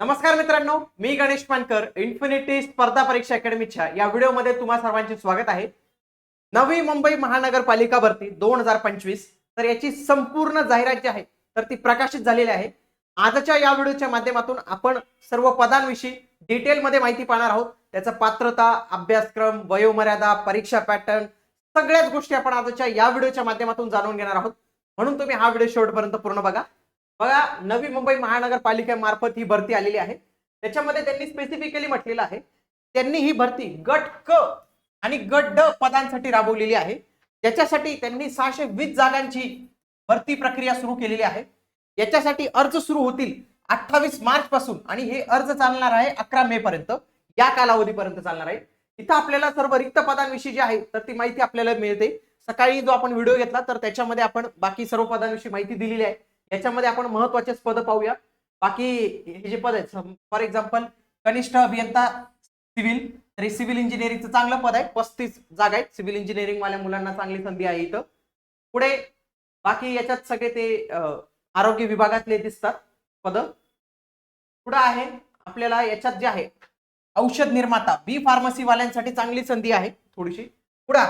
नमस्कार मित्रांनो मी गणेश पानकर इन्फिनिटी स्पर्धा परीक्षा अकॅडमीच्या या व्हिडिओमध्ये तुम्हा सर्वांचे स्वागत आहे. नवी मुंबई महानगरपालिका भरती दोन हजार पंचवीस तर याची संपूर्ण जाहिरात जी आहे तर ती प्रकाशित झालेली आहे. आजच्या या व्हिडिओच्या माध्यमातून आपण सर्व पदांविषयी डिटेलमध्ये माहिती पाहणार आहोत. त्याचा पात्रता अभ्यासक्रम वयोमर्यादा परीक्षा पॅटर्न सगळ्याच गोष्टी आपण आजच्या या व्हिडिओच्या माध्यमातून जाणून घेणार आहोत. म्हणून तुम्ही हा व्हिडिओ शेवटपर्यंत पूर्ण बघा. बघा नवी मुंबई महानगरपालिकेमार्फत ही भरती आलेली आहे. त्याच्यामध्ये त्यांनी स्पेसिफिकली म्हटलेलं आहे त्यांनी ही भरती गट क आणि गट ड पदांसाठी राबवलेली आहे. त्याच्यासाठी त्यांनी सहाशे वीस जागांची भरती प्रक्रिया सुरू केलेली आहे. याच्यासाठी अर्ज सुरू होतील अठ्ठावीस मार्च पासून आणि हे अर्ज चालणार आहे अकरा मे पर्यंत. या कालावधीपर्यंत चालणार आहे. इथं आपल्याला सर्व रिक्त पदांविषयी जी आहे तर ती माहिती आपल्याला मिळते. सकाळी जो आपण व्हिडिओ घेतला तर त्याच्यामध्ये आपण बाकी सर्व पदांविषयी माहिती दिलेली आहे. याच्यामध्ये आपण महत्वाचेच पद पाहूया. बाकी हे जे पद आहेत फॉर एक्झाम्पल कनिष्ठ अभियंता सिव्हिल तर हे सिव्हिल इंजिनिअरिंगचं चांगलं पद आहे. पस्तीस जागा आहेत. सिव्हिल इंजिनिअरिंग वाल्या मुलांना चांगली संधी आहे इथं. पुढे बाकी याच्यात सगळे ते आरोग्य विभागातले दिसतात पद. पुढे आहे आपल्याला याच्यात जे आहे औषध निर्माता बी फार्मसी वाल्यांसाठी चांगली संधी आहे थोडीशी. पुढे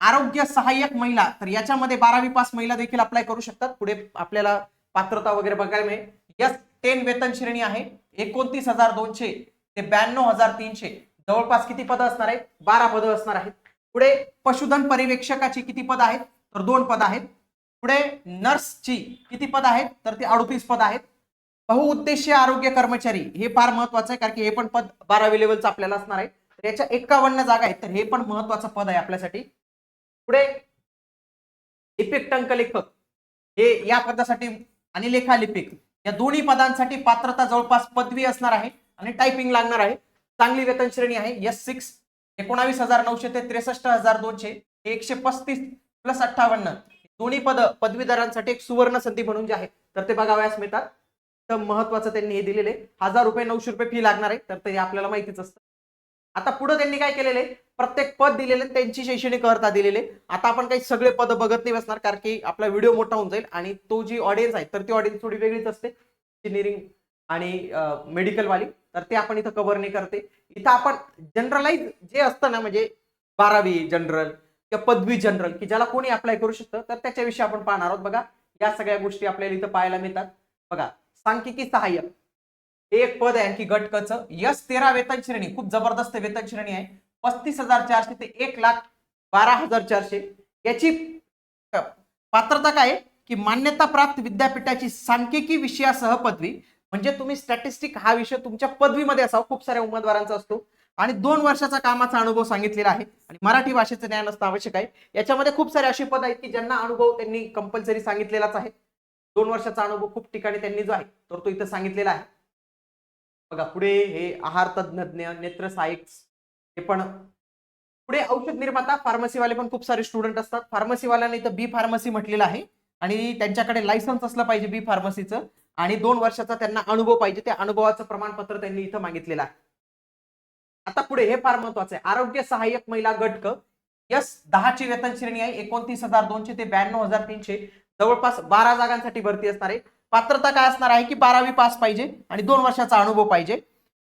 आरोग्य सहाय्यक महिला तर याच्यामध्ये बारावी पास महिला देखील अप्लाय करू शकतात. पुढे आपल्याला पात्रता वगैरे बघायला मिळेल. यस टेन वेतन श्रेणी आहे. एकोणतीस हजार दोनशे ते ब्याण्णव हजार तीनशे. जवळपास किती पदं असणार आहेत? बारा पदं असणार आहेत. पुढे पशुधन पर्यवेक्षकाची किती पद आहेत? तर दोन पद आहेत. पुढे नर्सची किती पद आहेत? तर ती अडतीस पद आहेत. बहुउद्देशीय आरोग्य कर्मचारी हे फार महत्वाचं आहे कारण की हे पण पद बारावी लेवलचं आपल्याला असणार आहे. तर याच्या एकावन्न जागा आहेत. तर हे पण महत्वाचं पद आहे आपल्यासाठी. पुढे लिपिक लेखक हे या पदासाठी आणि लेखालिपिक. या दोन्ही पदांसाठी पात्रता जवळपास पदवी असणार आहे आणि टायपिंग लागणार आहे. चांगली वेतन श्रेणी आहे. एस सिक्स एकोणावीस हजार नऊशे ते त्रेसष्ट हजार दोनशे एकशे पस्तीस प्लस अठ्ठावन्न. दोन्ही पद पदवीधरांसाठी एक सुवर्ण संधी म्हणून जे आहे तर ते बघावयास मिळतात. तर महत्वाचं त्यांनी हे दिलेले हजार रुपये नऊशे रुपये फी लागणार आहे. तर ते आपल्याला माहितीच असतं. आता पुढे त्यांनी काय केलेले? प्रत्येक पद दिलेले त्यांची शैक्षणिक अर्हता दिलेले. आता आपण काही सगळे पद बघत नाही बसणार कारण की आपला व्हिडिओ मोठा होऊन जाईल आणि तो जी ऑडियन्स आहे तर ती ऑडियन्स थोडी वेगळीच असते. इंजिनिअरिंग आणि मेडिकल वाली. तर ते आपण इथं कव्हर नाही करते. इथं आपण जनरलाइज जे असतं ना म्हणजे बारावी जनरल किंवा पदवी जनरल की ज्याला कोणी अप्लाय करू शकतं तर त्याच्याविषयी आपण पाहणार आहोत. बघा या सगळ्या गोष्टी आपल्याला इथं पाहायला मिळतात. बघा सांख्यिकी सहाय्यक. एक पद आहे आणखी गटकच यस तेरा वेतन श्रेणी खूप जबरदस्त वेतन श्रेणी आहे. पस्तीस हजार चारशे ते एक लाख बारा हजार चारशे. याची पात्रता काय आहे? की मान्यता प्राप्त विद्यापीठाची सांख्यिकी विषयासह पदवी. म्हणजे तुम्ही स्टॅटिस्टिक हा विषय तुमच्या पदवीमध्ये असावा. खूप साऱ्या उमेदवारांचा असतो. आणि दोन वर्षाचा कामाचा अनुभव सांगितलेला आहे. आणि मराठी भाषेचं ज्ञान असणं आवश्यक आहे. याच्यामध्ये खूप सारे असे पद आहेत की ज्यांना अनुभव त्यांनी कंपल्सरी सांगितलेलाच आहे. दोन वर्षाचा अनुभव खूप ठिकाणी त्यांनी जो आहे तर तो इथं सांगितलेला आहे. बघा पुढे हे आहार तज्ञ नेत्र सहाय्यक हे पण पुढे औषध निर्माता फार्मसीवाले पण खूप सारे स्टुडंट असतात. फार्मसीवाल्याने इथं बी फार्मसी म्हटलेलं आहे. आणि त्यांच्याकडे लायसन्स असलं पाहिजे बी फार्मसीचं. आणि दोन वर्षाचा त्यांना अनुभव पाहिजे. त्या अनुभवाचं प्रमाणपत्र त्यांनी इथं मागितलेलं आहे. आता पुढे हे फार महत्वाचं आहे. आरोग्य सहाय्यक महिला गटक. यस दहाची वेतन श्रेणी आहे. एकोणतीस हजार दोनशे ते ब्याण्णव हजार तीनशे. जवळपास बारा जागांसाठी भरती असणार आहे. पात्रता काय असणार आहे की बारावी पास पाहिजे आणि दोन वर्षाचा अनुभव पाहिजे?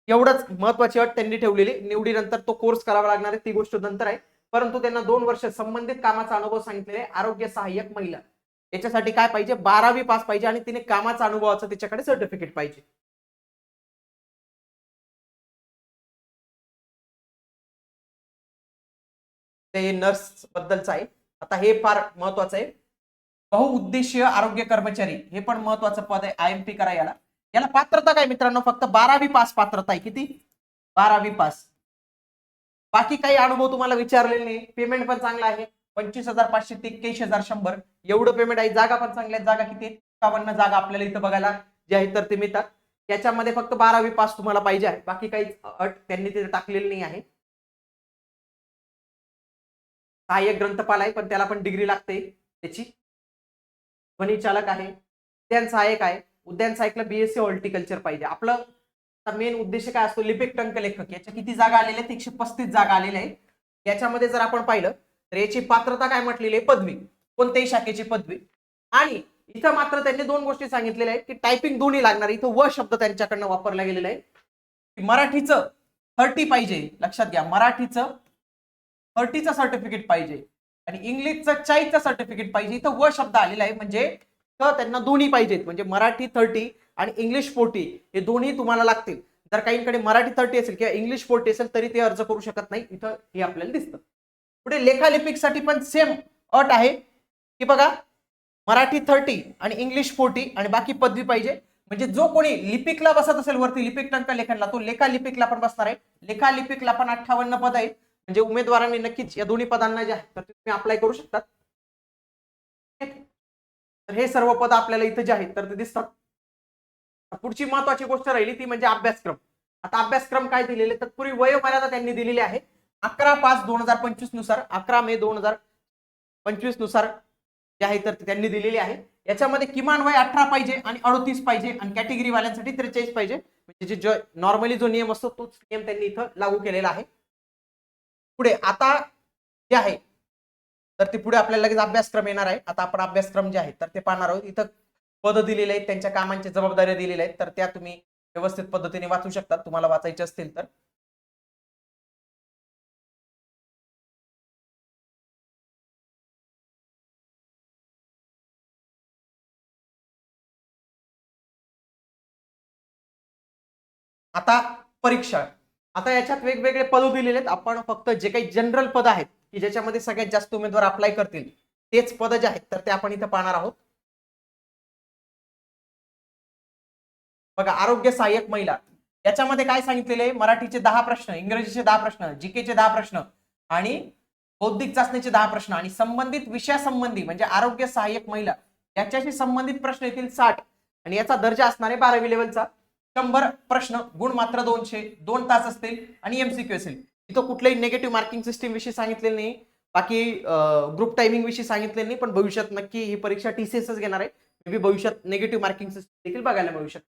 एवढंच महत्वाची अट त्यांनी ठेवलेली. निवडीनंतर तो कोर्स करावा लागणार आहे ती गोष्ट नंतर आहे. परंतु त्यांना दोन वर्ष संबंधित कामाचा अनुभव सांगितलेला आहे आरोग्य सहाय्यक महिला. याच्यासाठी काय पाहिजे? बारावी पास पाहिजे आणि तिने कामाचा अनुभवाचं त्याच्याकडे सर्टिफिकेट पाहिजे. ते नर्स बद्दलचं आहे. आता हे फार महत्वाचं आहे. बहुउद्देशीय आरोग्य कर्मचारी हे पण महत्वाचं पद आहे आय एम पी करा याला. याला पात्रता काय मित्रांनो? फक्त बारावी पास पात्रता आहे. किती? बारावी पास. बाकी काही अनुभव तुम्हाला विचारलेले नाही. पेमेंट पण चांगला आहे. पंचवीस हजार पाचशे ते एक्क्याऐंशी हजार शंभर. एवढं पेमेंट आहे. जागा पण चांगल्या आहेत जागा किती एकावन्न जागा आपल्याला इथं बघायला जे आहे तर ते मिळतात. याच्यामध्ये फक्त बारावी पास तुम्हाला पाहिजे आहे. बाकी काही अट त्यांनी तिथे टाकलेली नाही आहे. सहाय्यक ग्रंथपाल आहे पण त्याला पण डिग्री लागते त्याची. ध्वनीचालक आहे उद्यान सहाय्यक आहे. उद्यान सहाय्यकला बीएससी हॉर्टिकल्चर पाहिजे. आपलं मेन उद्देश काय असतो? लिपिक टंक लेखक. याच्या किती जागा आलेल्या आहेत? एकशे पस्तीस जागा आलेल्या आहेत. याच्यामध्ये जर आपण पाहिलं तर याची पात्रता काय म्हटलेली आहे? पदवी. कोणत्याही शाखेची पदवी. आणि इथं मात्र त्यांनी दोन गोष्टी सांगितलेल्या आहेत की टायपिंग दोन्ही लागणार. इथं व शब्द त्यांच्याकडनं वापरला गेलेला आहे. की मराठीचं थर्टी पाहिजे. लक्षात घ्या मराठीचं थर्टीचं सर्टिफिकेट पाहिजे. आणि इंग्लिशचं चाळीसचं सर्टिफिकेट पाहिजे. इथं व शब्द आलेला आहे म्हणजे तर त्यांना दोन्ही पाहिजेत. म्हणजे मराठी थर्टी आणि इंग्लिश फोर्टी हे दोन्ही तुम्हाला लागतील. जर काहींकडे मराठी थर्टी असेल किंवा इंग्लिश फोर्टी असेल तरी ते अर्ज करू शकत नाही. इथं हे आपल्याला दिसतं. पुढे लेखालिपिकसाठी पण सेम अट आहे. की बघा मराठी थर्टी आणि इंग्लिश फोर्टी आणि बाकी पदवी पाहिजे. म्हणजे जो कोणी लिपिकला बसत असेल वरती लिपिक टंका लेखनला तो लेखा लिपिकला पण बसणार आहे. लेखा लिपिकला पण अठ्ठावन्न पद आहे म्हणजे उमेदवारांनी नक्कीच या दोन्ही पदांना जे आहे तर तुम्ही अप्लाय करू शकतात. तर हे सर्व पद आपल्याला इथं जे आहेत तर ते दिसतात. पुढची महत्वाची गोष्ट राहिली ती म्हणजे अभ्यासक्रम. आता अभ्यासक्रम काय दिलेले? तर पूर्वी वयोमर्यादा त्यांनी दिलेली आहे. अकरा पाच दोन हजार पंचवीसनुसार अकरा मे दोन हजार पंचवीसनुसार जे आहे तर ते त्यांनी दिलेली आहे. याच्यामध्ये किमान वय अठरा पाहिजे आणि अडतीस पाहिजे आणि कॅटेगरी वाल्यांसाठी त्रेचाळीस पाहिजे. म्हणजे जे नॉर्मली जो नियम असतो तोच नियम त्यांनी इथं लागू केलेला आहे. पुढे आता जे आहे तर ते पुढे आपल्याला लगेच अभ्यासक्रम येणार आहे. आता आपण अभ्यासक्रम जे आहे तर ते पाहणार आहोत. इथं पद दिलेले आहेत त्यांच्या कामांची जबाबदाऱ्या दिलेल्या आहेत. तर त्या तुम्ही व्यवस्थित पद्धतीने वाचू शकता. तुम्हाला वाचायचे असतील तर. आता परीक्षा. आता याच्यात वेगवेगळे पद दिलेले आहेत. आपण फक्त जे काही जनरल पद आहेत की ज्याच्यामध्ये सगळ्यात जास्त उमेदवार अप्लाय करतील तेच पद जे आहेत तर ते आपण इथं पाहणार आहोत. बघा आरोग्य सहाय्यक महिला. याच्यामध्ये काय सांगितलेले आहे? मराठीचे दहा प्रश्न इंग्रजीचे दहा प्रश्न जीकेचे दहा प्रश्न आणि बौद्धिक चाचणीचे दहा प्रश्न आणि संबंधित विषयासंबंधी म्हणजे आरोग्य सहाय्यक महिला याच्याशी संबंधित प्रश्न येतील साठ. आणि याचा दर्जा असणार आहे बारावी लेवलचा शंभर प्रश्न गुण मात्र दोनशे दोन तास असतील आणि एमसीक्यू असेल. इथं कुठल्याही निगेटिव्ह मार्किंग सिस्टीम विषयी सांगितलेलं नाही. बाकी ग्रुप टायमिंग विषयी सांगितलेलं नाही पण भविष्यात नक्की ही परीक्षा टीसीएसच घेणार आहे. मे बी भविष्यात निगेटिव्ह मार्किंग सिस्टीम देखील बघायला मिळू शकते.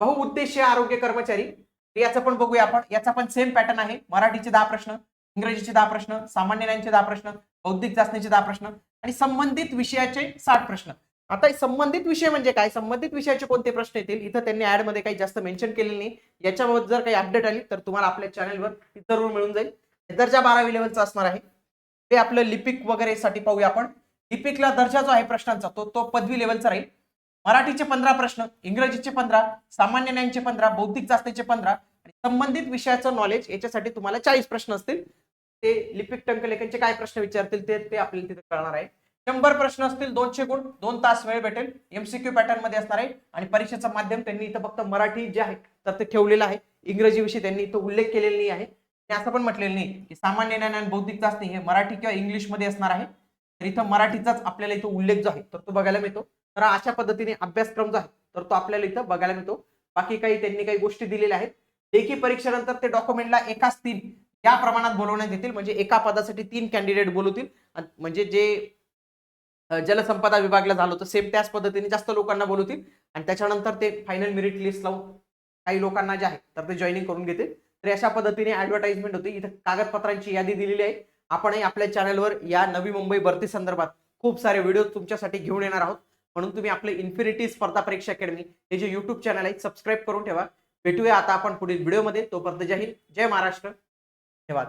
बहुउद्देशीय आरोग्य कर्मचारी याचं पण बघूया आपण. याचा पण सेम पॅटर्न आहे. मराठीचे दहा प्रश्न इंग्रजीचे दहा प्रश्न सामान्य ज्ञानचे दहा प्रश्न बौद्धिक चाचणीचे दहा प्रश्न आणि संबंधित विषयाचे साठ प्रश्न. आता संबंधित विषय म्हणजे काय? संबंधित विषयाचे कोणते प्रश्न येतील? इथं त्यांनी ऍडमध्ये काही जास्त मेन्शन केले नाही. याच्याबाबत जर काही अपडेट आली तर तुम्हाला आपल्या चॅनलवर जरूर मिळून जाईल. दर्जा बारावी लेवलचा असणार आहे. ते आपलं लिपिक वगैरे साठी पाहूया आपण. लिपिकला दर्जा जो आहे प्रश्नांचा तो तो पदवी लेवलचा राहील. मराठीचे पंधरा प्रश्न इंग्रजीचे पंधरा सामान्य ज्ञानचे पंधरा बौद्धिक जास्तीचे पंधरा आणि संबंधित विषयाचं नॉलेज याच्यासाठी तुम्हाला चाळीस प्रश्न असतील. ते लिपिक टंकलेखनचे काय प्रश्न विचारतील ते ते आपल्याला तिथे कळणार आहे. शंभर प्रश्न असतील दोनशे गुण दोन तास वेळ भेटेल. एमसीक्यू पॅटर्नमध्ये असणार आहे. आणि परीक्षेचं माध्यम त्यांनी इथं फक्त मराठी जे आहे तर ते ठेवलेलं आहे. इंग्रजीविषयी त्यांनी इथं उल्लेख केलेला नाही आहे. आणि असं पण म्हटलेलं नाही की सामान्य ज्ञान आणि बौद्धिक चाचणी हे मराठी किंवा इंग्लिशमध्ये असणार आहे. तर इथं मराठीचाच आपल्याला इथं उल्लेख जो आहे तर तो बघायला मिळतो. तर अशा पद्धतीने अभ्यासक्रम जो आहे तर तो आपल्याला इथं बघायला मिळतो. बाकी काही त्यांनी काही गोष्टी दिलेल्या आहेत. लेखी परीक्षेनंतर ते डॉक्युमेंटला एकाच तीन या प्रमाणात बोलवण्यात येतील. म्हणजे एका पदासाठी तीन कॅन्डिडेट बोलवतील. म्हणजे जे जलसंपदा विभागला झालं होतं. सेम त्याच पद्धतीने जास्त लोकांना बोलवतील. आणि त्याच्यानंतर ते फायनल मेरिट लिस्ट लावून काही लोकांना जे आहे तर ते जॉईनिंग करून घेतील. तर अशा पद्धतीने ऍडव्हर्टाइजमेंट होती. इथं कागदपत्रांची यादी दिलेली आहे. आपणही आपल्या चॅनलवर या नवी मुंबई भरती संदर्भात खूप सारे व्हिडिओ तुमच्यासाठी घेऊन येणार आहोत. म्हणून तुम्ही आपले इन्फिनिटी स्पर्धा परीक्षा अकॅडमी हे जे युट्यूब चॅनल आहे सबस्क्राईब करून ठेवा. भेटूया आता आपण पुढील व्हिडिओमध्ये तोपर्यंत जय हिंद जय महाराष्ट्र. धन्यवाद.